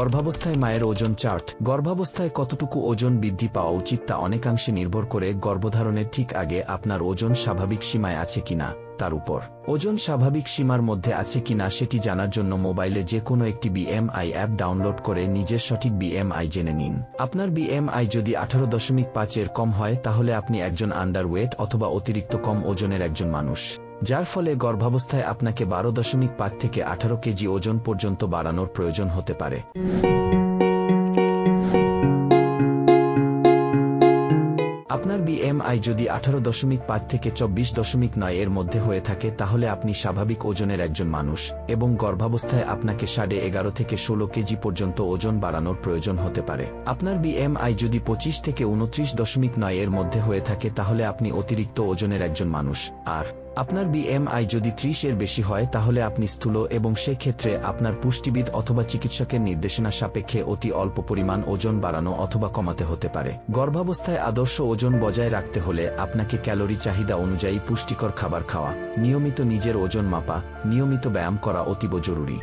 গর্ভাবস্থায় মায়ের ওজন চার্ট। গর্ভাবস্থায় কতটুকু ওজন বৃদ্ধি পাওয়া উচিত তা অনেকাংশে নির্ভর করে গর্ভধারণের ঠিক আগে আপনার ওজন স্বাভাবিক সীমায় আছে কিনা, তার উপর। ওজন স্বাভাবিক সীমার মধ্যে আছে কিনা সেটি জানার জন্য মোবাইলে যে কোনো একটি বিএমআই অ্যাপ ডাউনলোড করে নিজের সঠিক বিএমআই জেনে নিন। আপনার বিএমআই যদি আঠারো দশমিক পাঁচের কম হয়, তাহলে আপনি একজন আন্ডারওয়েট অথবা অতিরিক্ত কম ওজনের একজন মানুষ। যার ফলে গর্ভাবস্থায় আপনাকে বারো দশমিক পাঁচ থেকে আঠারো কেজি ওজন পর্যন্ত বাড়ানোর প্রয়োজন হতে পারে। আপনার বিএমআই যদি আঠারো দশমিক পাঁচ থেকে চব্বিশ দশমিক নয় এর মধ্যে হয়ে থাকে, তাহলে আপনি স্বাভাবিক ওজনের একজন মানুষ এবং গর্ভাবস্থায় আপনাকে সাড়ে এগারো থেকে ষোলো কেজি পর্যন্ত ওজন বাড়ানোর প্রয়োজন হতে পারে। আপনার বিএমআই যদি পঁচিশ থেকে উনত্রিশ দশমিক নয় এর মধ্যে হয়ে থাকে, তাহলে আপনি অতিরিক্ত ওজনের একজন মানুষ। আর আপনার বিএমআই যদি ত্রিশ এর বেশি হয়, তাহলে আপনি স্থূল এবং সেক্ষেত্রে আপনার পুষ্টিবিদ অথবা চিকিৎসকের নির্দেশনা সাপেক্ষে অতি অল্প পরিমাণ ওজন বাড়ানো অথবা কমাতে হতে পারে। গর্ভাবস্থায় আদর্শ ওজন বজায় রাখতে হলে আপনাকে ক্যালোরি চাহিদা অনুযায়ী পুষ্টিকর খাবার খাওয়া, নিয়মিত নিজের ওজন মাপা, নিয়মিত ব্যায়াম করা অতীব জরুরি।